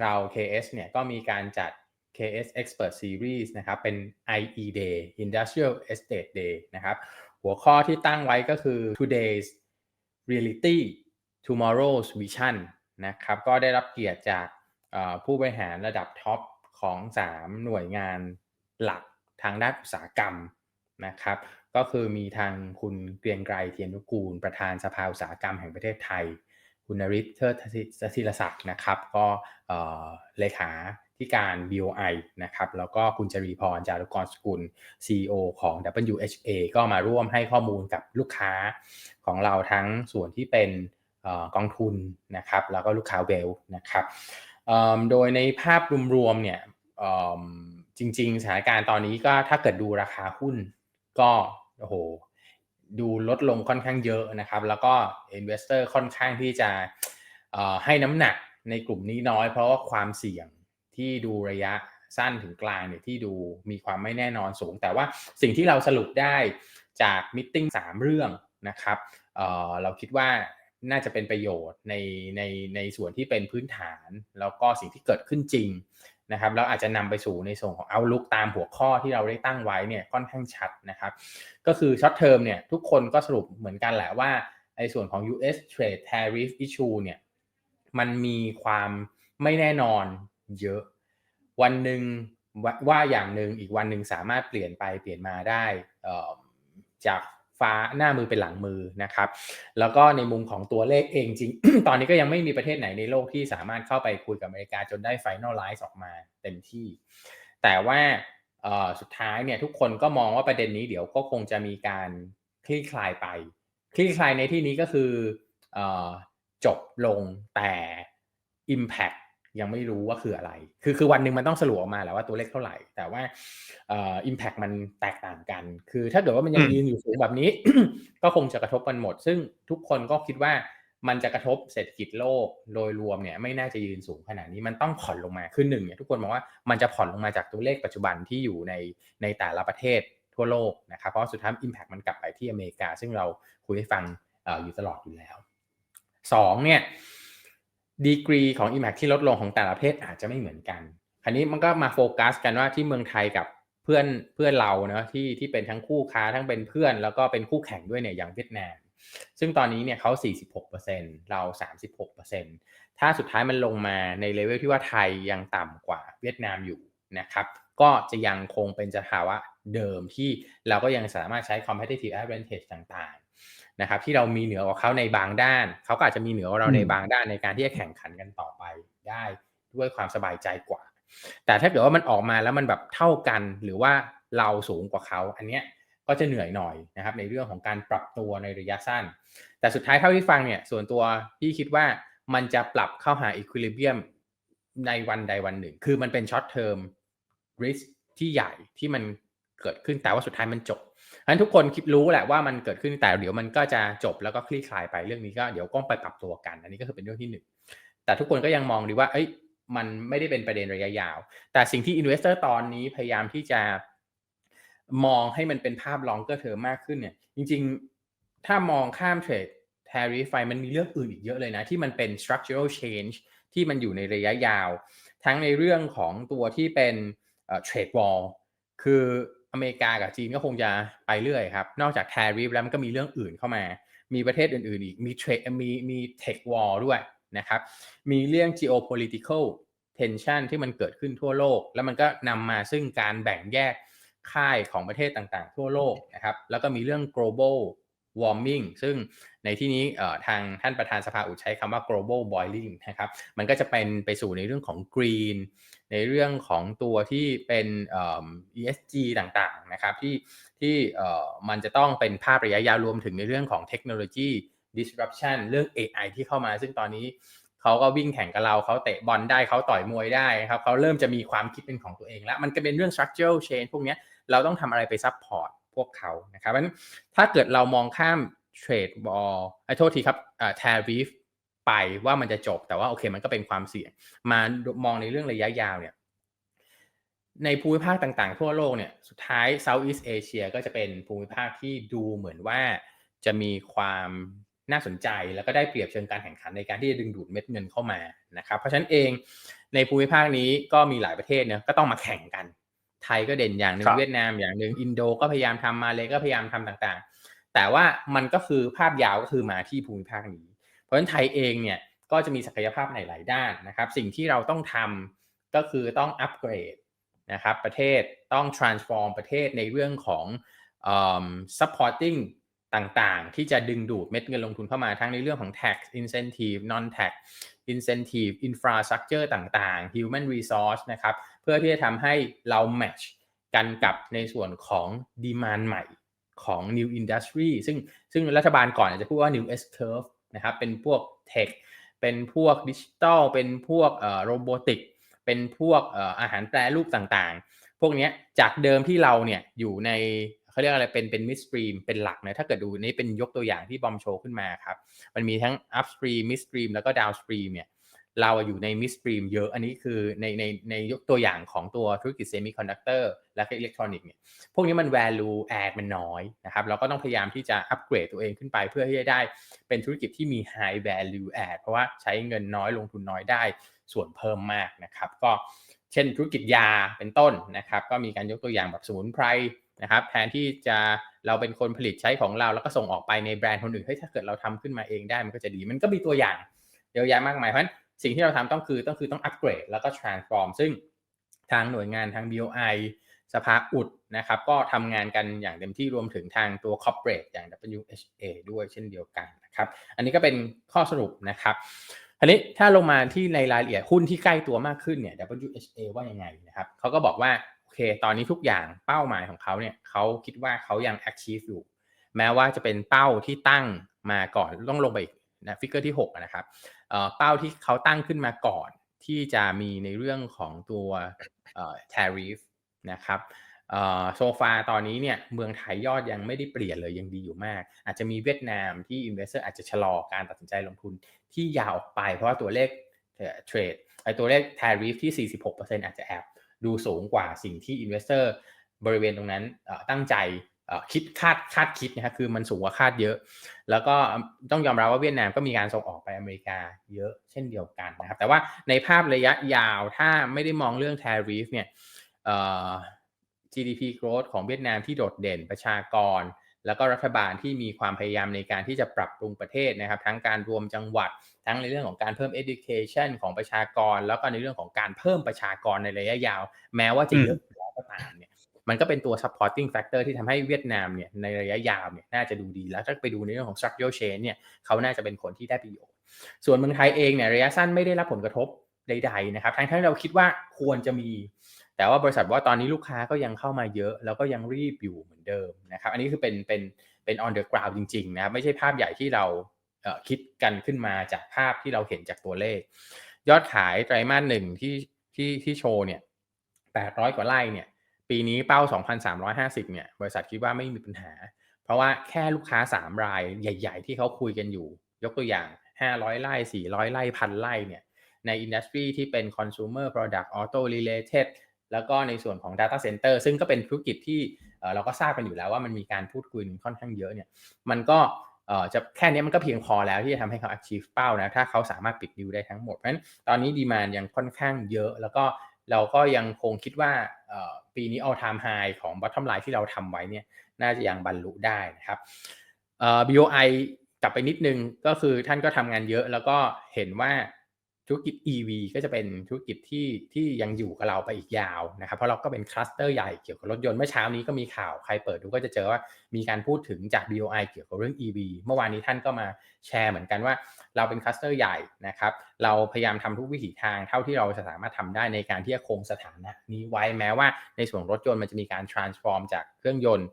เรา KS เนี่ยก็มีการจัด KS Expert Series นะครับเป็น IE Day Industrial Estate Day นะครับหัวข้อที่ตั้งไว้ก็คือ Today's Reality Tomorrow's Vision นะครับก็ได้รับเกียรติจากผู้บริหารระดับท็อปของ 3 หน่วยงานหลักทางด้านอุตสาหกรรมนะครับก็คือมีทางคุณเกรียงไกรเทียนนุกูล ประธานสภาอุตสาหกรรมแห่งประเทศไทย คุณนริศเทิดศิลศักดิ์นะครับ ก็เลขาที่การ BOI นะครับ แล้วก็คุณจรีพร จารุกรสกุล CEO ของ WHA ก็มาร่วมให้ข้อมูลกับลูกค้าของเราทั้งส่วนที่เป็นกองทุนนะครับ แล้วก็ลูกค้าเวลนะครับ โดยในภาพรวมๆเนี่ยจริง ๆ สถานการณ์ตอนนี้ก็ถ้าเกิดดูราคาหุ้นก็โอ้โห ดูลดลงค่อนข้างเยอะนะครับ แล้วก็ Investor ค่อนข้างที่จะให้น้ำหนักในกลุ่มนี้น้อย เพราะว่าความเสี่ยงที่ดูระยะสั้นถึงกลางเนี่ยที่ดูมีความไม่แน่นอนสูง แต่ว่าสิ่งที่เราสรุปได้จากมิ팅สามเรื่องนะครับเเราคิดว่าน่าจะเป็นประโยชน์ในในในส่วนที่เป็นพื้นฐาน แล้วก็สิ่งที่เกิดขึ้นจริง นะครับแล้วอาจจะนำไปสู่ในส่วนของเอาลุกตามหัวข้อที่เราได้ตั้งไว้เนี่ยค่อนข้างชัดนะครับ ก็คือช็อตเทอมเนี่ยทุกคนก็สรุปเหมือนกันแหละว่าในส่วนของ US trade tariff issue เนี่ยมันมีความไม่แน่นอนเยอะ วันหนึ่งว่าอย่างหนึ่งอีกวันหนึ่งสามารถเปลี่ยนไปเปลี่ยนมาได้จาก ฟ้าหน้ามือเป็นหลังมือนะครับ แล้วก็ในมุมของตัวเลขเองจริง ตอนนี้ก็ยังไม่มีประเทศไหนในโลกที่สามารถเข้าไปคุยกับอเมริกาจนได้ไฟนอลไลซ์ออกมาเต็มที่ แต่ว่าสุดท้ายเนี่ยทุกคนก็มองว่าประเด็นนี้เดี๋ยวก็คงจะมีการคลี่คลายไป คลี่คลายในที่นี้ก็คือจบลงแต่ Impact ยังไม่รู้ว่าคืออะไร คือคือวันหนึ่งมันต้องสรุปออกมาแหละว่าตัวเลขเท่าไหร่ แต่ว่าเอ่ออิมแพคมันแตกต่างกัน คือถ้าเกิดว่ามันยังยืนอยู่สูงแบบนี้ ก็คงจะกระทบกันหมด ซึ่งทุกคนก็คิดว่ามันจะกระทบเศรษฐกิจโลกโดยรวมเนี่ยไม่น่าจะยืนสูงขนาดนี้มันต้องผ่อนลงมาคือหนึ่งเนี่ยทุกคนมองว่ามันจะผ่อนลงมาจากตัวเลขปัจจุบันที่อยู่ในในแต่ละประเทศทั่วโลกนะครับเพราะสุดท้ายอิมแพคมันกลับไปที่อเมริกา ซึ่งเราคุยให้ฟังออยู่ตลอดอยู่แล้ว2เนี่ย ดีกรีของ Impact ที่ลดลงของแต่ละประเทศอาจจะไม่เหมือนกันคราวนี้มันก็มาโฟกัสกันว่าที่เมืองไทยกับเพื่อนเพื่อนเราเนาะที่ที่เป็นทั้งคู่ค้าทั้งเป็นเพื่อน แล้วก็เป็นคู่แข่งด้วยเนี่ยอย่างเวียดนาม ซึ่งตอนนี้เนี่ยเขา 46%เรา 36%ถ้าสุดท้ายมันลงมาในเลเวลที่ว่าไทยยังต่ำกว่าเวียดนามอยู่นะครับ ก็จะยังคงเป็นสภาวะเดิมที่เราก็ยังสามารถใช้ competitive advantage ต่าง นะครับที่เรามีเหนือกว่าเขาในบางด้าน เขาก็อาจจะมีเหนือกว่าเราในบางด้านในการที่จะแข่งขันกันต่อไปได้ด้วยความสบายใจกว่า แต่ถ้าเกิดว่ามันออกมาแล้วมันแบบเท่ากันหรือว่าเราสูงกว่าเขา อันเนี้ยก็จะเหนื่อยหน่อยนะครับในเรื่องของการปรับตัวในระยะสั้น แต่สุดท้ายเท่าที่ฟังเนี่ยส่วนตัวพี่คิดว่ามันจะปรับเข้าหาอีควิลิเบียมในวันใดวันหนึ่ง คือมันเป็นช็อตเทอมริสที่ใหญ่ที่มันเกิดขึ้นแต่ว่าสุดท้ายมันจบฉะ นั้นทุกคนคิดรู้แหละว่ามันเกิดขึ้นแต่เดี๋ยวมันก็จะจบแล้วก็คลี่คลายไปเรื่องนี้ก็เดี๋ยวก็ไปปรับตัวกัน อันนี้ก็คือเป็นเรื่องที่หนึ่งแต่ทุกคนก็ยังมองดีว่า เอ้ยมันไม่ได้เป็นประเด็นระยะยาว แต่สิ่งที่อินเวสเตอร์ตอนนี้พยายามที่จะมองให้มันเป็นภาพลองเกอร์เทอมมากขึ้นเนี่ย จริงๆ ถ้ามองข้ามเทรด tariff ไฟมันมีเรื่องอื่นอีกเยอะเลยนะ ที่มันเป็น structural change ที่มันอยู่ในระยะยาว ทั้งในเรื่องของตัวที่เป็น trade wall คือ อเมริกากับจีนก็คงจะไปเรื่อยครับ นอกจากแทริฟแล้วมันก็มีเรื่องอื่นเข้ามา มีประเทศอื่นๆอีก มีเทรดมีมีเทควอลด้วยนะครับ มีเรื่อง geopolitical tension ที่มันเกิดขึ้นทั่วโลก แล้วมันก็นำมาซึ่งการแบ่งแยกค่ายของประเทศต่างๆ ทั่วโลกนะครับ แล้วก็มีเรื่อง global warming ซึ่งในที่นี้ทางท่านประธานสภาอุดใช้คำว่า global boiling นะครับ มันก็จะเป็นไปสู่ในเรื่องของ green ในเรื่องของตัวที่เป็น ESG ต่างๆนะครับที่ที่มันจะต้องเป็นภาพระยะยาวรวมถึงในเรื่องของเทคโนโลยี disruption เรื่อง AI ที่เข้ามา ซึ่งตอนนี้เขาก็วิ่งแข่งกับเราเขาเตะบอลได้เขาต่อยมวยได้ครับเขาเริ่มจะมีความคิดเป็นของตัวเองแล้ว มันก็เป็นเรื่อง structural change พวกนี้เราต้องทำอะไรไป support พวกเขานะครับเพราะฉะนั้นถ้าเกิดเรามองข้ามเทรดบอลไอ้โทษทีครับอ่า tariff ไปว่ามันจะจบแต่ว่าโอเค มันก็เป็นความเสี่ยง มามองในเรื่องระยะยาวเนี่ยในภูมิภาคต่างๆ ทั่วโลกเนี่ยสุดท้าย Southeast Asia ก็จะเป็นภูมิภาคที่ดูเหมือนว่าจะมีความน่าสนใจแล้วก็ได้เปรียบเชิงการแข่งขันในการที่จะดึงดูดเม็ดเงินเข้ามานะครับเพราะฉะนั้นเองในภูมิภาคนี้ก็มีหลายประเทศเนี่ยก็ต้องมาแข่งกัน ไทยก็เด่นอย่างหนึ่ครังบเวียดนามอย่างหนึ่งอินโดก็พยายามทำมาเลยก็พยายามทำต่างๆ แต่ว่ามันก็คือภาพยาวก็คือมาที่ภูมิภาคนี้ เพราะฉะนั้นไทยเองเนี่ยก็จะมีศักยภาพในหลายด้านนะครับ สิ่งที่เราต้องทำก็คือต้องอัปเกรดนะครับประเทศต้อง transform ประเทศในเรื่องของเอิ่ม supporting ต่างๆ ที่จะดึงดูดเม็ดเงินลงทุนเข้ามาทั้งในเรื่องของ tax incentive non tax incentive infrastructure ต่างๆ human resource นะครับ เพื่อที่จะทำให้เรา match กันกับในส่วนของ demand ใหม่ของ new industry ซึ่งซึ่งรัฐบาลก่อนอาจจะพูดว่า new S curve นะครับเป็นพวกเทคเป็นพวกดิจิตอลเป็นพวกเอ่อโรบอติกเป็นพวกเอ่ออาหารแปรรูปต่างๆ พวกนี้จากเดิมที่เราเนี่ยอยู่ในเขาเรียกอะไรเป็นเป็นมิดสตรีมเป็นหลักนะถ้าเกิดดูนี่เป็นยกตัวอย่างที่บอมโชว์ขึ้นมาครับมันมีทั้งอัพสตรีมมิดสตรีมแล้วก็ดาวสตรีมเนี่ย เราอยู่ใน midstream เยอะอันนี้คือในในในยกตัวอย่างของตัวธุรกิจ semiconductor และอิเล็กทรอนิกส์เนี่ยพวกนี้มัน value add มันน้อยนะครับเราก็ต้องพยายามที่จะอัปเกรดตัวเองขึ้นไปเพื่อที่จะได้เป็นธุรกิจที่มี high value add เพราะว่าใช้เงินน้อยลงทุนน้อยได้ส่วนเพิ่มมากนะครับก็เช่นธุรกิจยาเป็นต้นนะครับก็มีการยกตัวอย่างแบบสมุนไพรนะครับแทนที่จะเราเป็นคนผลิตใช้ของเราแล้วก็ส่งออกไปในแบรนด์คนอื่นเฮ้ยถ้าเกิดเราทำขึ้นมาเองได้มันก็จะดี มันก็มีตัวอย่างเยอะแยะมากมายเพราะฉะนั้น สิ่งที่เราทำต้องคือต้องคือต้องอัปเกรดแล้วก็ transform ซึ่งทางหน่วยงานทาง BOI สภาอุดนะครับก็ทำงานกันอย่างเต็มที่รวมถึงทางตัว corporate อย่าง WHA ด้วยเช่นเดียวกันนะครับอันนี้ก็เป็นข้อสรุปนะครับอันนี้ถ้าลงมาที่ในรายละเอียดหุ้นที่ใกล้ตัวมากขึ้นเนี่ย WHA ว่ายังไงนะครับเขาก็บอกว่าโอเค ตอนนี้ทุกอย่างเป้าหมายของเขาเนี่ยเขาคิดว่าเขายัง achieve อยู่ แม้ว่าจะเป็นเป้าที่ตั้งมาก่อนต้องลงไปอีกนะฟิกเกอร์ที่6นะครับ เออเป้าที่เขาตั้งขึ้นมาก่อนที่จะมีในเรื่องของตัวเอ่อ tariff นะครับโซฟาตอนนี้เนี่ยเมืองไทยยอดยังไม่ได้เปลี่ยนเลยยังดีอยู่มาก อาจจะมีเวียดนามที่ Investor อาจจะชะลอการตัดสินใจลงทุนที่ยาวออกไป เพราะว่าตัวเลขเทรดไอตัวเลข tariff ที่ 46%อาจจะแอบดูสูงกว่าสิ่งที่ Investor บริเวณตรงนั้นตั้งใจ คิดคาดคาดคิดนะครับคือมันสูงกว่าคาดเยอะ แล้วก็ต้องยอมรับว่าเวียดนามก็มีการส่งออกไปอเมริกาเยอะเช่นเดียวกันนะครับ แต่ว่าในภาพระยะยาวถ้าไม่ได้มองเรื่อง tariff เนี่ย GDP growth ของเวียดนามที่โดดเด่นประชากร แล้วก็รัฐบาลที่มีความพยายามในการที่จะปรับปรุงประเทศนะครับ ทั้งการรวมจังหวัด ทั้งในเรื่องของการเพิ่ม education ของประชากร แล้วก็ในเรื่องของการเพิ่มประชากรในระยะยาว แม้ว่าจะเยอะแล้วก็ตามเนี่ย มันก็เป็นตัว supporting factor ที่ทำให้เวียดนามเนี่ยในระยะยาวเนี่ยน่าจะดูดีแล้วถ้าไปดูในเรื่องของ structural change เนี่ยเขาน่าจะเป็นคนที่ได้ประโยชน์ส่วนเมืองไทยเองเนี่ยระยะสั้นไม่ได้รับผลกระทบใดๆนะครับทั้งที่เราคิดว่าควรจะมี แต่ว่าบริษัทว่าตอนนี้ลูกค้าก็ยังเข้ามาเยอะ แล้วก็ยังรีบอยู่เหมือนเดิมนะครับ อันนี้คือเป็นเป็นเป็น on the ground จริงๆนะครับไม่ใช่ภาพใหญ่ที่เราเคิดกันขึ้นมาจากภาพที่เราเห็นจากตัวเลข ยอดขายไตรมาสหนึ่งที่ที่ที่โชว์เนี่ย800กว่าไร่เนี่ย ปีนี้เป้า 2,350 เนี่ย บริษัทคิดว่าไม่มีปัญหา เพราะว่าแค่ลูกค้า 3 รายใหญ่ ๆ ที่เขาคุยกันอยู่ ยกตัวอย่าง 500 ไร่ 400 ไร่พันไร่เนี่ย ในอินดัสทรีที่เป็น consumer product auto related แล้วก็ในส่วนของ data center ซึ่งก็เป็นธุรกิจที่เราก็ทราบกันอยู่แล้วว่ามันมีการพูดคุยค่อนข้างเยอะเนี่ย มันก็จะแค่นี้มันก็เพียงพอแล้วที่จะทำให้เขา achieve เป้านะ ถ้าเขาสามารถปิดดิวได้ทั้งหมด เพราะฉะนั้นตอนนี้ดีมานยังค่อนข้างเยอะ แล้วก็ เราก็ยังคงคิดว่าปีนี้ all time high ของ bottom line ที่เราทำไว้เนี่ยน่าจะยังบรรลุได้นะครับเอ่อ BOI กลับไปนิดนึงก็คือท่านก็ทำงานเยอะแล้วก็เห็นว่าธุรกิจ EV ก็จะเป็นธุรกิจที่ที่ยังอยู่กับเราไปอีกยาวนะครับ เพราะเราก็เป็นคลัสเตอร์ใหญ่เกี่ยวกับรถยนต์เมื่อเช้านี้ก็มีข่าวใครเปิดดูก็จะเจอว่ามีการพูดถึงจาก BOI เกี่ยวกับเรื่อง EV เมื่อวานนี้ท่านก็มาแชร์เหมือนกันว่า เราเป็นคลัสเตอร์ใหญ่นะครับ เราพยายามทำทุกวิถีทางเท่าที่เราจะสามารถทำได้ในการที่จะคงสถานะนี้ไว้แม้ว่าในส่วนรถยนต์มันจะมีการ transform จากเครื่องยนต์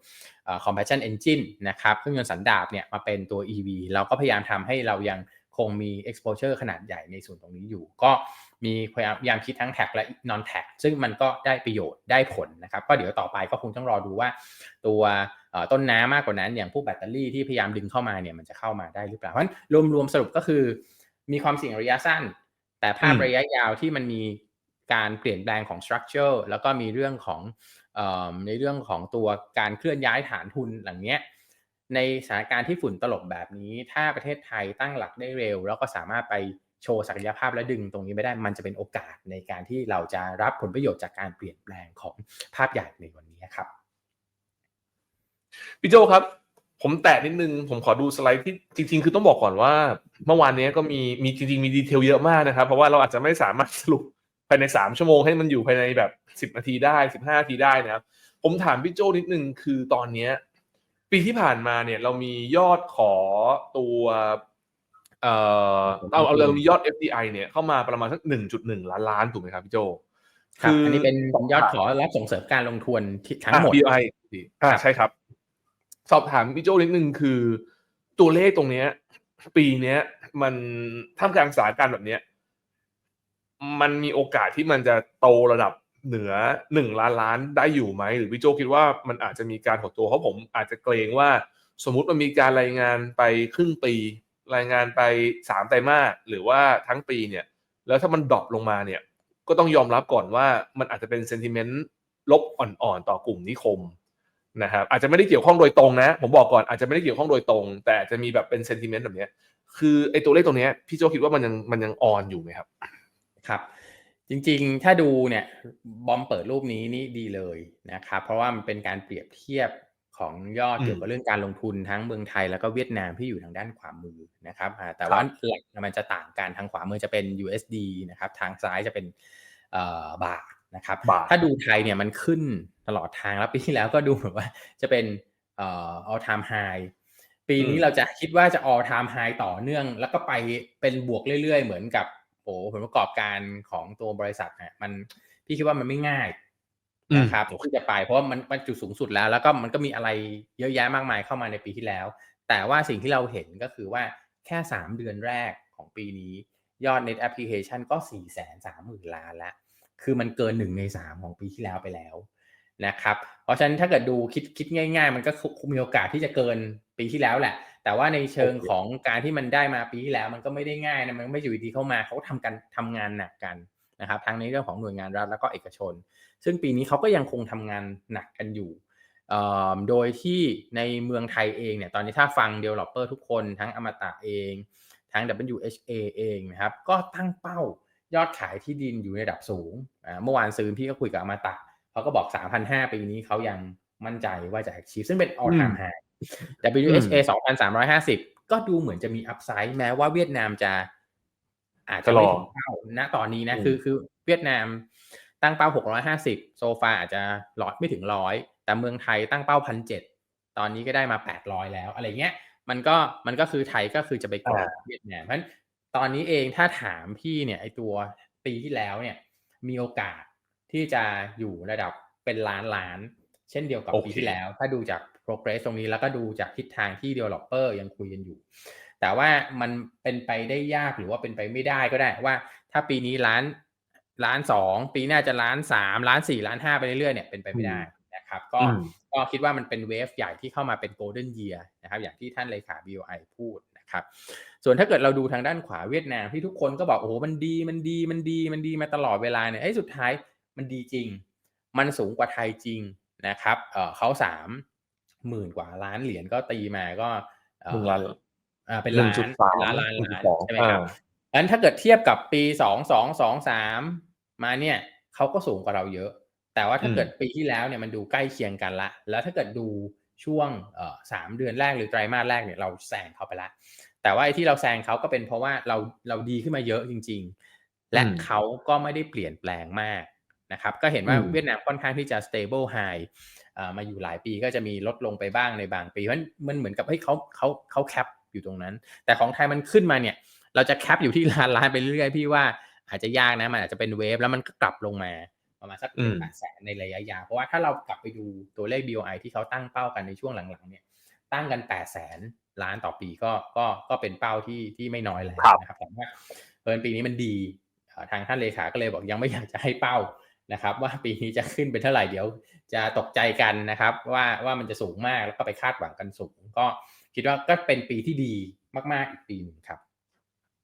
combustion engine นะครับเครื่องยนต์สันดาปเนี่ยมาเป็นตัว EV เราก็พยายามทำให้เรายังคงมี exposure ขนาดใหญ่ในส่วนตรงนี้อยู่ ก็ มีพยายามคิดทั้ง tag และ non tag ซึ่งมันก็ได้ประโยชน์ได้ผลนะครับ ก็เดี๋ยวต่อไปก็คงต้องรอดูว่า ตัวเอ่อต้นน้ำมากกว่านั้น อย่างพวกแบตเตอรี่ที่พยายามดึงเข้ามาเนี่ยมันจะเข้ามาได้หรือเปล่า เพราะฉะนั้นรวมๆสรุปก็คือ มีความเสี่ยงระยะสั้น แต่ภาพอืมระยะยาวที่มันมีการเปลี่ยนแปลงของ structure แล้วก็มีเรื่องของเอ่อในเรื่องของตัวการเคลื่อนย้ายฐานทุนหลังเนี้ยในสถานการณ์ที่ฝุ่นตลบแบบนี้ ถ้าประเทศไทยตั้งหลักได้เร็ว แล้วก็สามารถไป โชว์ศักยภาพและดึงตรงนี้ไม่ได้มันจะเป็นโอกาสในการที่เราจะรับผลประโยชน์จากการเปลี่ยนแปลงของภาพใหญ่ในวันนี้ครับพี่โจครับ ผมแตะนิดนึง ผมขอดูสไลด์ที่จริง ๆ คือต้องบอกก่อนว่า เมื่อวานนี้ก็มีมีจริง ๆ มีดีเทลเยอะมากนะครับ เพราะว่าเราอาจจะไม่สามารถสรุปภายในสามชั่วโมงให้มันอยู่ภายในแบบสิบนาทีได้สิบห้านาทีได้นะครับ ผมถามพี่โจนิดนึงคือตอนเนี้ปีที่ผ่านมาเนี่ยเรามียอดขอตัว เอ่อเราเอาเรามียอด FDI เนี่ยเข้ามาประมาณสักหนึ่งจุดหนึ่งล้านล้านถูกไหมครับพี่โจครับอันนี้เป็นยอดขอรับส่งเสริมการลงทุนที่ทั้งหมดอะ BI อ่าใช่ครับ สอบถามพี่โจนิดนึงคือ ตัวเลขตรงเนี้ย ปีเนี้ย มันท่ามกลางสถานการณ์แบบเนี้ย มันมีโอกาสที่มันจะโตระดับเหนือหนึ่งล้านล้านได้อยู่ไหม หรือพี่โจคิดว่ามันอาจจะมีการหดตัวเพราะผมอาจจะเกรงว่าสมมุติมันมีการรายงานไปครึ่งปี รายงานไปสามไตรมาสหรือว่าทั้งปีเนี่ยแล้วถ้ามันดรอปลงมาเนี่ยก็ต้องยอมรับก่อนว่ามันอาจจะเป็นเซนติเมนต์ลบอ่อนๆ ต่อกลุ่มนิคมนะครับอาจจะไม่ได้เกี่ยวข้องโดยตรงนะ ผมบอกก่อนอาจจะไม่ได้เกี่ยวข้องโดยตรง แต่จจะมีแบบเป็นเซนติเมนต์แบบนี้คือไอ้ตัวเลขตรงนี้พี่โจคิดว่ามันยังมันยังออนอยู่ไหมครับครับ จริงๆ ถ้าดูเนี่ยบอมเปิดรูปนี้นี่ดีเลยนะครับเพราะว่ามันเป็นการเปรียบเทียบ ของยอดอืมเกี่ยวกับเรื่องการลงทุนทั้งเมืองไทยแล้วก็เวียดนามที่อยู่ทางด้านขวามือนะครับอ่าแต่ว่าหลักมันจะต่างกันทางขวามือจะเป็น USD นะครับทางซ้ายจะเป็นเอ่อบาทนะครับบาทถ้าดูไทยเนี่ยมันขึ้นตลอดทางแล้วปีที่แล้วก็ดูเหมือนว่าจะเป็นเอ่อ all time high ปีนี้อืมเราจะคิดว่าจะ all time high ต่อเนื่อง แล้วก็ไปเป็นบวกเรื่อยๆ เหมือนกับโอ้ผลประกอบการของตัวบริษัทเนี่ยมันพี่คิดว่ามันไม่ง่าย นะครับที่จะไปเพราะว่ามันมันจุดสูงสุดแล้ว แล้วก็มันก็มีอะไรเยอะแยะมากมายเข้ามาในปีที่แล้ว แต่ว่าสิ่งที่เราเห็นก็คือว่าแค่ 3 เดือนแรกของปีนี้ ยอด net application ก็ 4 3 0 0 0 0 ล้านแล้ว คือมันเกิน 1 ใน 3 ของปีที่แล้วไปแล้วนะครับ เพราะฉะนั้นถ้าเกิดดูคิดคิดง่าย ๆ มันก็มีโอกาสที่จะเกินปีที่แล้วแหละ แต่ว่าในเชิงของการที่มันได้มาปีที่แล้ว มันก็ไม่ได้ง่ายนะ มันไม่อยู่ดีเข้ามาเขาก็ทำกันทำงานหนักกันนะครับ ทั้งในเรื่องของหน่วยงานรัฐแล้วก็เอกชน ซึ่งปีนี้เขาก็ยังคงทำงานหนักกันอยู่เอ่อโดยที่ในเมืองไทยเองเนี่ยตอนนี้ถ้าฟัง developer ทุกคนทั้งอมตะเอง ทั้ง WHA เองนะครับก็ตั้งเป้ายอดขายที่ดินอยู่ในระดับสูงอ่าเมื่อวานซื้อพี่ก็คุยกับอมตะเขาก็บอก 3,500 ปีนี้เขายังมั่นใจว่าจะ achieve ซึ่งเป็น all time high WHA 2,350 ก็ดูเหมือนจะมี upside แม้ว่าเวียดนามจะอาจจะไม่ถึงเป้าณตอนนี้นะอืมคือคือเวียดนาม ตั้งเป้า 650 โซฟาอาจจะร้อยไม่ถึงร้อยแต่เมืองไทยตั้งเป้า1,700ตอนนี้ก็ได้มา 800 แล้วอะไรเงี้ยมันก็มันก็คือไทยก็คือจะไปกดเวียดนามเพราะฉะนั้นตอนนี้เองถ้าถามพี่เนี่ยไอตัวปีที่แล้วเนี่ยมีโอกาสที่จะอยู่ระดับเป็นล้านล้าน เช่นเดียวกับโอเคปีที่แล้ว ถ้าดูจาก progress ตรงนี้แล้วก็ดูจากทิศทางที่ developer ยังคุยกันอยู่ แต่ว่ามันเป็นไปได้ยากหรือว่าเป็นไปไม่ได้ก็ได้ว่า ถ้าปีนี้ล้าน ล้านสองปีหน้าจะล้านสามล้านสี่ล้านห้าไปเรื่อยๆเนี่ยเป็นไปไม่ได้นะครับ ก็อืมก็คิดว่ามันเป็นเวฟใหญ่ที่เข้ามาเป็น golden year นะครับ อย่างที่ท่านเลขา BOI พูดนะครับ ส่วนถ้าเกิดเราดูทางด้านขวาเวียดนามที่ทุกคนก็บอกโอ้โหมันดีมันดีมันดีมันดีมาตลอดเวลาเนี่ยไอ้ยสุดท้ายมันดีจริง มันสูงกว่าไทยจริงนะครับเออเขาสามหมื่นกว่าล้านเหรียญก็ตีมาก็เอ่อหนึ่งล้านอ่าเป็นล้าน1.3เป็นล้านล้านล้าน1.2ใช่ไหมครับ อ่าอันถ้าเกิดเทียบกับปีสองสองสองสามมาเนี่ยเขาก็สูงกว่าเราเยอะ แต่ว่าถ้าอืมเกิดปีที่แล้วเนี่ยมันดูใกล้เคียงกันละ แล้วถ้าเกิดดูช่วงเอ่อสามเดือนแรกหรือไตรมาสแรกเนี่ยเราแซงเขาไปละ แต่ว่าไอ้ที่เราแซงเขาก็เป็นเพราะว่าเราเราดีขึ้นมาเยอะจริง ๆ และอืมเขาก็ไม่ได้เปลี่ยนแปลงมากนะครับ ก็เห็นว่าอืมเวียดนามค่อนข้างที่จะ stable high เอ่อมาอยู่หลายปีก็จะมีลดลงไปบ้างในบางปี เพราะฉะนั้นมันเหมือนกับเฮ้ยเขาเขาเขาแคปอยู่ตรงนั้น แต่ของไทยมันขึ้นมาเนี่ย เราจะแคปอยู่ที่ล้านล้านไปเรื่อยๆพี่ว่าอาจจะยากนะมันอาจจะเป็นเวฟแล้วมันก็กลับลงมาประมาณสักอืมแปดแสนในระยะยาวเพราะว่าถ้าเรากลับไปดูตัวเลข BOI ที่เขาตั้งเป้ากันในช่วงหลังๆเนี่ยตั้งกันแปดแสนล้านต่อปีก็ก็ก็เป็นเป้าที่ที่ไม่น้อยแล้วนะครับแต่ว่าเพิ่นปีนี้มันดีเอ่อทางท่านเลขาก็เลยบอกยังไม่อยากจะให้เป้านะครับ ว่าปีนี้จะขึ้นเป็นเท่าไหร่เดี๋ยว จะตกใจกันนะครับ ว่าว่ามันจะสูงมากแล้วก็ไปคาดหวังกันสูง ก็คิดว่าก็เป็นปีที่ดีมากๆอีกปีหนึ่งครับ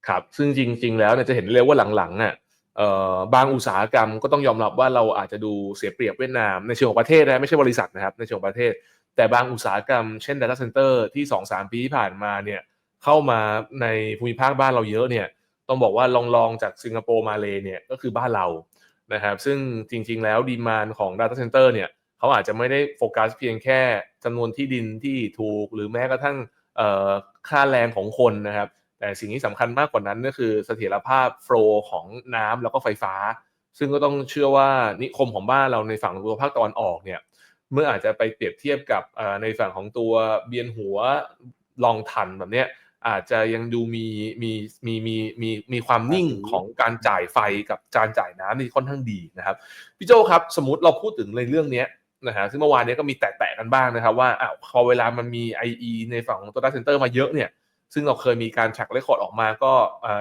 ครับซึ่งจริง ๆ แล้วเนี่ยจะเห็นเลยว่าหลังๆอะเอ่อบางอุตสาหกรรมก็ต้องยอมรับว่าเราอาจจะดูเสียเปรียบเวียดนามในเชิงของประเทศนะไม่ใช่บริษัทนะครับในเชิงของประเทศ แต่บางอุตสาหกรรมเช่น Data Center ที่ 2-3 ปีที่ผ่านมาเนี่ยเข้ามาในภูมิภาคบ้านเราเยอะเนี่ยต้องบอกว่าลองลองจากสิงคโปร์มาเลยเนี่ยก็คือบ้านเรานะครับซึ่งจริงๆแล้วดีมานของ Data Center เนี่ยเขาอาจจะไม่ได้โฟกัสเพียงแค่จำนวนที่ดินที่ถูก หรือแม้กระทั่งค่าแรงของคนนะครับ แต่สิ่งที่สำคัญมากกว่านั้นก็คือเสถียรภาพโฟลของน้ำแล้วก็ไฟฟ้า ซึ่งก็ต้องเชื่อว่านิคมของบ้านเราในฝั่งตัวภาคตะวันออกเนี่ยเมื่ออาจจะไปเปรียบเทียบกับในฝั่งของตัวเบียนหัวลองทันแบบเนี้ยอาจจะยังดูมีมีมีมีมีมีความนิ่งของการจ่ายไฟกับการจ่ายน้ำที่ค่อนข้างดีนะครับพี่โจครับสมมติเราพูดถึงในเรื่องนี้นะฮะซึ่งเมื่อวานนี้ก็มีแตะๆกันบ้างนะครับว่าอ้าวพอเวลามันมี IE ในฝั่งของตัว data center มาเยอะเนี่ย ซึ่งเราเคยมีการแทร็กเรคคอร์ดออกมาก็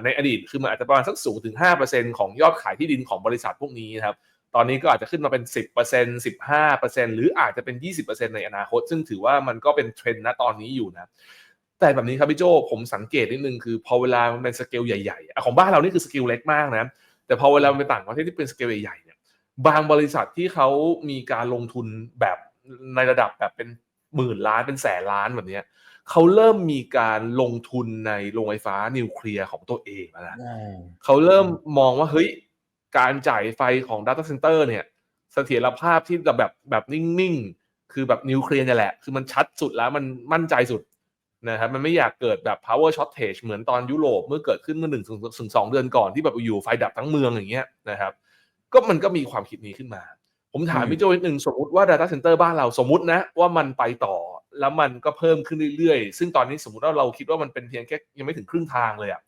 ในอดีตคือมันอาจจะประมาณสักสูงถึง 5%ของยอดขายที่ดินของบริษัทพวกนี้นะครับตอนนี้ก็อาจจะขึ้นมาเป็น 10% 15%หรืออาจจะเป็น 20%ในอนาคต ซึ่งถือว่ามันก็เป็นเทรนด์ณตอนนี้อยู่นะแต่แบบนี้ครับพี่โจผมสังเกตนิดนึงคือพอเวลามันเป็นสเกลใหญ่ๆของบ้านเรานี่คือสเกลเล็กมากนะแต่พอเวลาเป็นต่างประเทศที่เป็นสเกลใหญ่ๆเนี่ยบางบริษัทที่เขามีการลงทุนแบบในระดับแบบเป็นหมื่นล้านเป็นแสนล้านแบบนี้ เขาเริ่มมีการลงทุนในโรงไฟฟ้านิวเคลียร์ของตัวเองแล้วเขาเริ่มมองว่าเฮ้ยการจ่ายไฟของ Data Center เนี่ยเสถียรภาพที่แบบแบบนิ่งๆ คือแบบนิวเคลียร์นี่แหละ คือมันชัดสุดแล้วมันมั่นใจสุดนะครับมันไม่อยากเกิดแบบ power shortage เหมือนตอนยุโรปเมื่อเกิดขึ้นเมื่อหนึ่งถึงสองเดือนก่อนที่แบบอยู่ไฟดับทั้งเมืองอย่างเงี้ยนะครับ ก็มันก็มีความคิดนี้ขึ้นมา ผมถามพี่โจนิดนึงสมมติว่า Data Center บ้านเราสมมตินะว่ามันไปต่อ แล้วมันก็เพิ่มขึ้นเรื่อยๆ ซึ่งตอนนี้สมมติว่าเราคิดว่ามันเป็นเพียงแค่ยังไม่ถึงครึ่งทางเลยอะ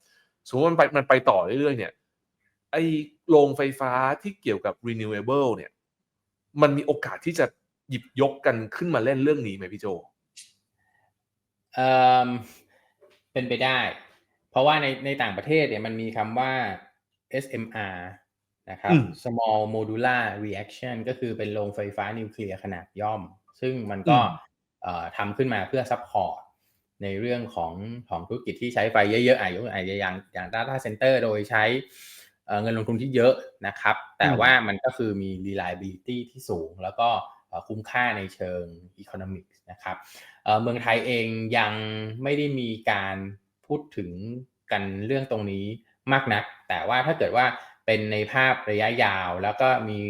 สมมติมันไปมันไปต่อเรื่อยๆ เนี่ยไอโรงไฟฟ้าที่เกี่ยวกับ renewable เนี่ย มันมีโอกาสที่จะหยิบยกกันขึ้นมาเล่นเรื่องนี้ไหมพี่โจเออเป็นไปได้ เพราะว่าในในต่างประเทศเนี่ยมันมีคำว่า SMR นะครับ small modular reaction ก็คือเป็นโรงไฟฟ้านิวเคลียร์ขนาดย่อม ซึ่งมันก็ ทำขึ้นมาเพื่อซัพพอร์ตในเรื่องของของธุรกิจที่ใช้ไฟเยอะๆอะยกอาจจะอย่างอย่าง data center โดยใช้เงินลงทุนที่เยอะนะครับ แต่ว่ามันก็คือมี reliability ที่สูง แล้วก็คุ้มค่าในเชิง economics นะครับเมืองไทยเองยังไม่ได้มีการพูดถึงกันเรื่องตรงนี้มากนัก แต่ว่าถ้าเกิดว่าเป็นในภาพระยะยาว แล้วก็มี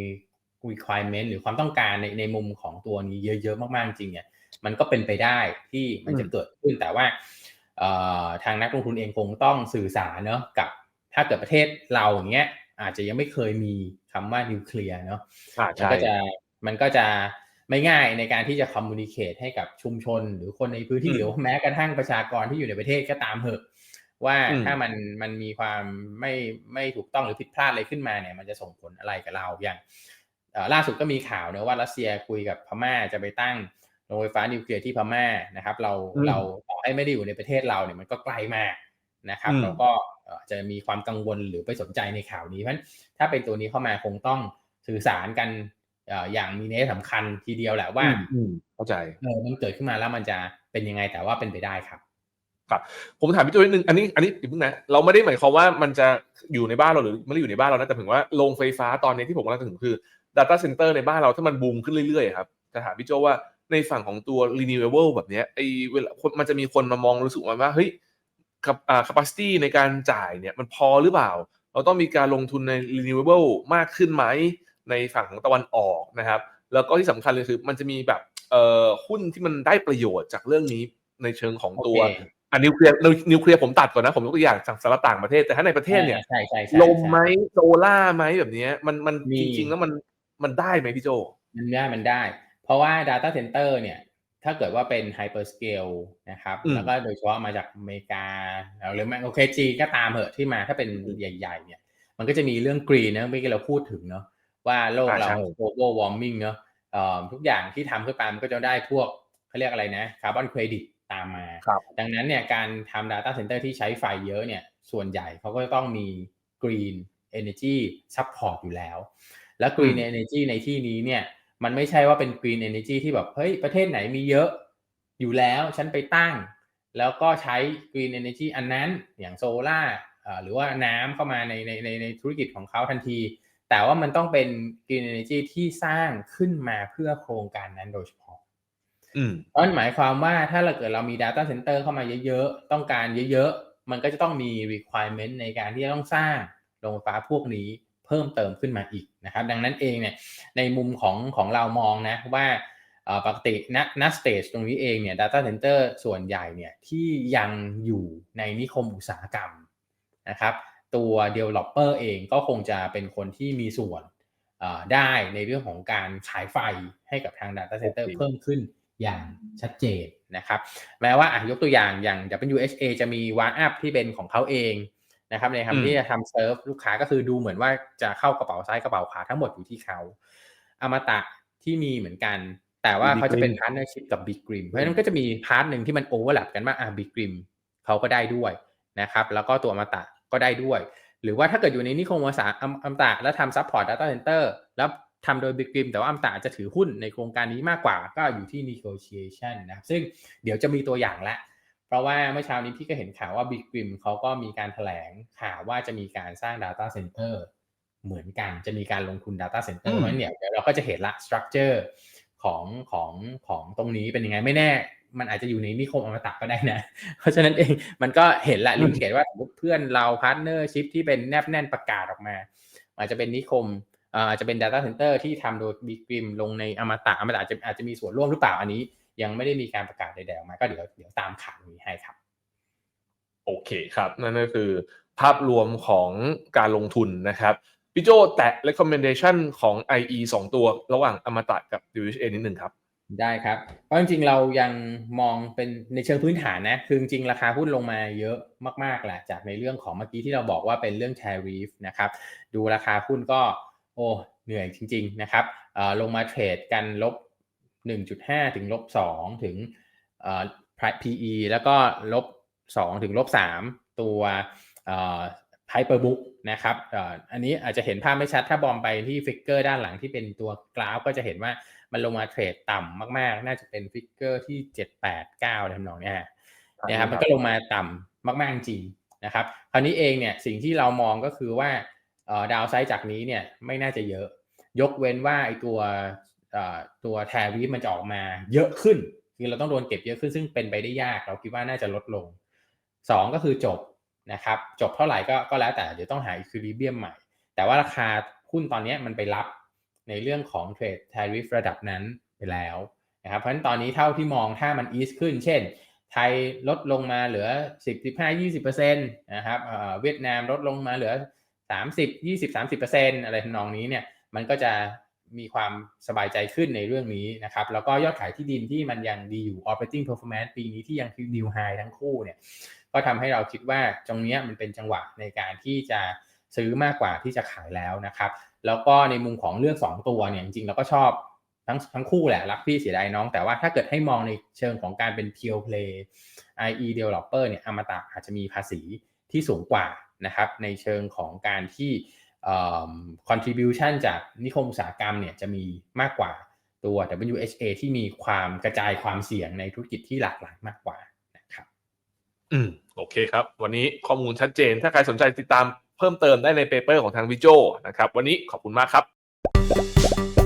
requirement หรือความต้องการในในมุมของตัวนี้เยอะๆ มากๆ จริงเนี่ย มันก็เป็นไปได้ที่มันจะเกิดขึ้นแต่ว่าทางนักลงทุนเองคงต้องสื่อสารเนาะกับถ้าเกิดประเทศเราอย่างเงี้ยอาจจะยังไม่เคยมีคำว่านิวเคลียร์เนาะมันก็จะมันก็จะไม่ง่ายในการที่จะคอมมูนิเคตให้กับชุมชน หรือคนในพื้นที่หรือแม้กระทั่งประชากรที่อยู่ในประเทศก็ตามเหอะว่าถ้ามันมันมีความไม่ไม่ถูกต้องหรือผิดพลาดอะไรขึ้นมาเนี่ยมันจะส่งผลอะไรกับเราอย่างล่าสุดก็มีข่าวเนะว่ารัสเซียคุยกับพม่าจะไปตั้งโรงไฟฟ้านิวเคลียร์ที่พม่านะครับ เราเราต่อให้ไม่ได้อยู่ในประเทศเราเนี่ยมันก็ไกลมากนะครับเราก็จะมีความกังวลหรือไปสนใจในข่าวนี้เพราะถ้าเป็นตัวนี้เข้ามาคงต้องสื่อสารกันอย่างมีเนสสำคัญทีเดียวแหละว่าเข้าใจเออมันเกิดขึ้นมาแล้วมันจะเป็นยังไงแต่ว่าเป็นไปได้ครับครับผมถามพี่โจนิดนึงอันนี้อันนี้อีกเพิ่งนะเราไม่ได้หมายความว่ามันจะอยู่ในบ้านเราหรือไม่ได้อยู่ในบ้านเรานะแต่ถึงว่าโรงไฟฟ้าตอนนี้ที่ผมกำลังถึงคือ Data Center ในบ้านเราถ้ามันบูมขึ้นเรื่อยๆครับจะถามพี่โจว่า ในฝั่งของตัว renewable แบบนี้ไอ้เวลามันจะมีคนมามองรู้สึกว่าเฮ้ยกับอ่า capacity ในการจ่ายเนี่ยมันพอหรือเปล่า เราต้องมีการลงทุนใน renewable มากขึ้นไหมในฝั่งของตะวันออกนะครับ แล้วก็ที่สำคัญเลยคือมันจะมีแบบเอ่อหุ้นที่มันได้ประโยชน์จากเรื่องนี้ในเชิงของตัวอันนิวเคลียร์นิวเคลียร์ผมตัดก่อนนะ ผมยกตัวอย่างจากสารต่างประเทศแต่ถ้าในประเทศเนี่ยลมไหมโซล่าไหมแบบนี้มันมันจริงๆแล้วมันมันได้ไหมพี่โจมันได้มันได้ เพราะว่า Data Center เนี่ย ถ้าเกิดว่าเป็น Hyperscale นะครับ แล้วก็โดยเฉพาะมาจากอเมริกา หรือแม้โอเคจีก็ตามเหอะที่มาถ้าเป็นใหญ่ๆเนี่ย มันก็จะมีเรื่องกรีนนะเมื่อกี้เราพูดถึงเนาะว่าโลกเรา global warming เนาะทุกอย่างที่ทำขึ้นไปมันก็จะได้พวกเขาเรียกอะไรนะคาร์บอนเครดิตตามมา ดังนั้นเนี่ยการทำ Data Center ที่ใช้ไฟเยอะเนี่ย ส่วนใหญ่เขาก็ต้องมี Green Energy Support อยู่แล้ว และ Green Energy ในที่นี้เนี่ย มันไม่ใช่ว่าเป็น Green Energy ที่แบบเฮ้ยประเทศไหนมีเยอะอยู่แล้วฉันไปตั้ง แล้วก็ใช้ Green Energy อันนั้นอย่างโซลา่าหรือว่าน้ำเข้ามาในในในในธุรกิจของเขาทันที แต่ว่ามันต้องเป็น Green Energy ที่สร้างขึ้นมาเพื่อโครงการนั้นโดยเฉพาะนั่นหมายความว่าถ้าเราเกิดเรามี Data Center เข้ามาเยอะๆ ต้องการเยอะมันก็จะต้องมี requirement ในการที่จะต้องสร้างโรงไฟฟ้าพวกนี้ เพิ่มเติมขึ้นมาอีกนะครับ ดังนั้นเองเนี่ยในมุมของของเรามองนะว่าเอ่อปกติณณสเตจตรงนี้เองเนี่ย data center ส่วนใหญ่เนี่ยที่ยังอยู่ในนิคมอุตสาหกรรมนะครับตัว developer เองก็คงจะเป็นคนที่มีส่วนเอ่อได้ในเรื่องของการขายไฟให้กับทาง data center โอเคเพิ่มขึ้นอย่างชัดเจนนะครับ แม้ว่าอะยกตัวอย่างอย่าง WHA จะมีวางอัพที่เป็นของเขาเอง นะครับในอืมคำที่จะทำเซิร์ฟลูกค้าก็คือดูเหมือนว่าจะเข้ากระเป๋าซ้ายกระเป๋าขวาทั้งหมดอยู่ที่เขาอมตะที่มีเหมือนกัน แต่ว่าเขาจะเป็นพาร์ n เนอร์ชิพกับ Big Grim เพราะฉะนั้นก็จะมีพาร์ทหนึ่งที่มันโอเวอร์แลปกันว่าอะ Big Grim เขาก็ได้ด้วยนะครับแล้วก็ตัวอมตะก็ได้ด้วย หรือว่าถ้าเกิดอยู่ในนิคมอุตสาหอมอมตะแล้วทำซัพพอร์ต Data Center แล้วทำโดย Big Grim แต่ว่าอมตะจะถือหุ้นในโครงการนี้มากกว่าก็อยู่ที่ negotiation นะครับซึ่งเดี๋ยวจะมีตัวอย่างละ เพราะว่าเมื่อเช้านี้พี่ก็เห็นข่าวว่า Big Grim เขาก็มีการแถลงข่าวว่าจะมีการสร้าง Data Center เหมือนกันจะมีการลงทุน Data Center อืมเพราะฉะนั้นเนี่ยเดี๋ยวเราก็จะเห็นละ structure ของของของตรงนี้เป็นยังไงไม่แน่ มันอาจจะอยู่ในนิคมอมตะก็ได้นะ เพราะฉะนั้นเองมันก็เห็นละลิงเกตว่าสมมติเพื่อนเราพาร์ทเนอร์ชิพที่เป็นแนบแน่นประกาศออกมา อาจจะเป็นนิคมเอ่ออาจจะเป็น Data Center ที่ทำโดย Big Grim ลงในอมตะอมตะอาจจะอาจจะมีส่วนร่วมหรือเปล่าอันนี้ ยังไม่ได้มีการประกาศใดๆออกมา ก็เดี๋ยวเดี๋ยวตามข่าวนี้ให้ครับ โอเคครับ นั่นก็คือ ภาพรวมของการลงทุนนะครับพี่โจแตะ recommendation ของ IE 2 ตัวระหว่างอมตะกับ WHA นิดหนึ่งครับได้ครับ เพราะจริงๆเรายังมองเป็นในเชิงพื้นฐานนะ คือจริงๆราคาหุ้นลงมาเยอะมากๆแหละจากในเรื่องของเมื่อกี้ที่เราบอกว่าเป็นเรื่อง tariff นะครับ ดูราคาหุ้นก็โอ้เหนื่อยจริง ๆ นะครับเอ่อลงมาเทรดกันลบ 1.5 ถึงลบ2ถึงเอ่อ PE แล้วก็ลบ2ถึงลบ3ตัวเอ่อ Hyperbook นะครับเอ่ออันนี้อาจจะเห็นภาพไม่ชัดถ้าบอมไปที่ฟิกเกอร์ด้านหลังที่เป็นตัวกราฟก็จะเห็นว่ามันลงมาเทรดต่ำมากๆ น่าจะเป็นฟิกเกอร์ที่ 7 8 9ทำนองเนี้ยฮะเนี่ยครับมันก็ลงมาต่ำมากๆจริงนะครับคราวนี้เองเนี่ยสิ่งที่เรามองก็คือว่าดาวไซด์จากนี้เนี่ยไม่น่าจะเยอะ ยกเว้นว่าไอตัวเอ่อ ตัวแทรีมันจะออกมาเยอะขึ้น คือเราต้องโดนเก็บเยอะขึ้นซึ่งเป็นไปได้ยาก เราคิดว่าน่าจะลดลงสองก็คือจบนะครับ จบเท่าไหร่ก็ก็แล้วแต่เดี๋ยวต้องหาอีควิลิเบียมใหม่ แต่ว่าราคาหุ้นตอนนี้มันไปรับในเรื่องของเทรดทาริฟระดับนั้นไปแล้วนะครับ เพราะฉะนั้นตอนนี้เท่าที่มองถ้ามันอีสขึ้น เช่น ไทยลดลงมาเหลือ 10 15 20นะครับเอ่อเวียดนามลดลงมาเหลือ 30 20 30 อะไรทำนองนี้เนี่ยมันก็จะ มีความสบายใจขึ้นในเรื่องนี้นะครับ แล้วก็ยอดขายที่ดินที่มันยังดีอยู่ operating performance ปีนี้ที่ยังคือ new high ทั้งคู่เนี่ย ก็ทำให้เราคิดว่าตรงเนี้ยมันเป็นจังหวะในการที่จะซื้อมากกว่าที่จะขายแล้วนะครับ แล้วก็ในมุมของเลือก2ตัวเนี่ยจริงๆเราก็ชอบทั้งทั้งคู่แหละ รักพี่เสียดายน้อง แต่ว่าถ้าเกิดให้มองในเชิงของการเป็น pure play IE developer เนี่ยอมตะอาจจะมีภาษีที่สูงกว่านะครับในเชิงของการที่ contribution จากนิคมอุตสาหกรรมเนี่ยจะมีมากกว่าตัว WHA ที่มีความกระจายความเสี่ยงในธุรกิจที่หลากหลายมากกว่านะครับ อืมโอเคครับ วันนี้ข้อมูลชัดเจน ถ้าใครสนใจติดตามเพิ่มเติมได้ในเปเปอร์ของทางวิโจนะครับ วันนี้ขอบคุณมากครับ